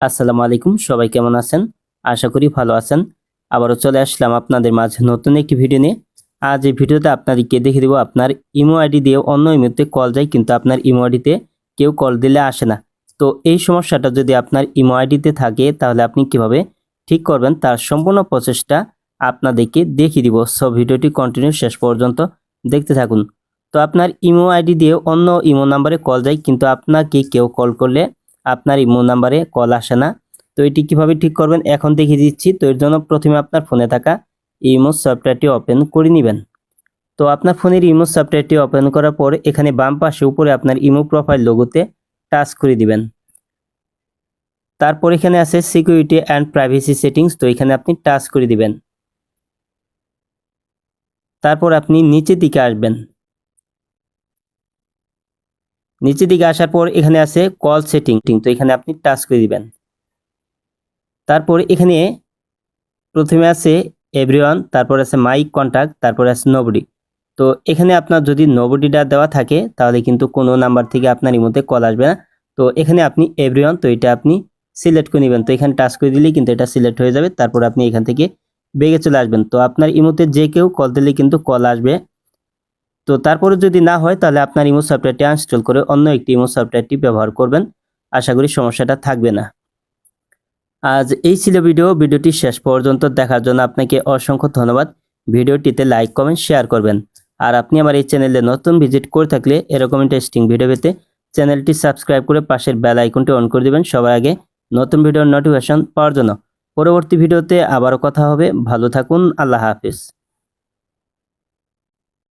আসসালামু আলাইকুম, সবাই কেমন আছেন? আশা করি ভালো আছেন। আবারও চলে আসলাম আপনাদের মাঝে নতুন একটি ভিডিও নিয়ে। আজ এই ভিডিওতে আপনাদেরকে দেখে দেবো, আপনার ইমো আইডি দিয়ে অন্য ইমোতে কল যায়, কিন্তু আপনার ইমো আইডিতে কেউ কল দিলে আসে না। তো এই সমস্যাটা যদি আপনার ইমো আইডিতে থাকে, তাহলে আপনি কীভাবে ঠিক করবেন, তার সম্পূর্ণ প্রচেষ্টা আপনাদেরকে দেখিয়ে দিব। সব ভিডিওটি কন্টিনিউ শেষ পর্যন্ত দেখতে থাকুন। তো আপনার ইমো আইডি দিয়ে অন্য ইমো নাম্বারে কল যায়, কিন্তু আপনাকে কেউ কল করলে আপনার ইমো নাম্বারে কল আসে না। তো এটি কীভাবে ঠিক করবেন এখন দেখিয়ে দিচ্ছি। তো এর জন্য প্রথমে আপনার ফোনে থাকা ইমো সফটওয়্যারটি ওপেন করে নেবেন। তো আপনার ফোনের ইমো সফটওয়্যারটি ওপেন করার পর এখানে বাম পাশে উপরে আপনার ইমো প্রোফাইল লোগোতে টাচ করে দিবেন। তারপর এখানে আছে সিকিউরিটি অ্যান্ড প্রাইভেসি সেটিংস। তো এখানে আপনি টাচ করে দিবেন। তারপর আপনি নিচের দিকে আসবেন। নিচের দিকে আসার পর এখানে আছে কল সেটিং তো এখানে আপনি টাচ করে দিবেন। তারপর এখানে প্রথমে আছে এভরিওয়ান তারপর আছে মাই কন্ট্যাক্ট তারপর আছে নোবডি তো এখানে আপনার যদি নোবডিটা দেওয়া থাকে, তাহলে কিন্তু কোনো নাম্বার থেকে আপনার ইমোতে কল আসবে না। তো এখানে আপনি এভরিওয়ান তো এটা আপনি সিলেক্ট করে নেবেন। তো এখানে টাচ করে দিলেই কিন্তু এটা সিলেক্ট হয়ে যাবে। তারপর আপনি এখান থেকে বেগে চলে আসবেন। তো আপনার ইমোতে যে কেউ কল দিলে কিন্তু কল আসবে। তো তারপরে যদি না হয়, তাহলে আপনার ইমো সফটওয়্যারটি আনস্টল করে অন্য একটি ইমো সফটওয়্যারটি ব্যবহার করবেন। আশা করি সমস্যাটা থাকবে না। আজ এই ছিল ভিডিও। ভিডিওটি শেষ পর্যন্ত দেখার জন্য আপনাকে অসংখ্য ধন্যবাদ। ভিডিওটিতে লাইক, কমেন্ট, শেয়ার করবেন। আর আপনি আমার এই চ্যানেলে নতুন ভিজিট করে থাকলে এরকম ইন্টারেস্টিং ভিডিও পেতে চ্যানেলটি সাবস্ক্রাইব করে পাশের বেল আইকনটি অন করে দিবেন সবার আগে নতুন ভিডিওর নোটিফিকেশন পাওয়ার জন্য। পরবর্তী ভিডিওতে আবারও কথা হবে। ভালো থাকুন। আল্লাহ হাফিজ।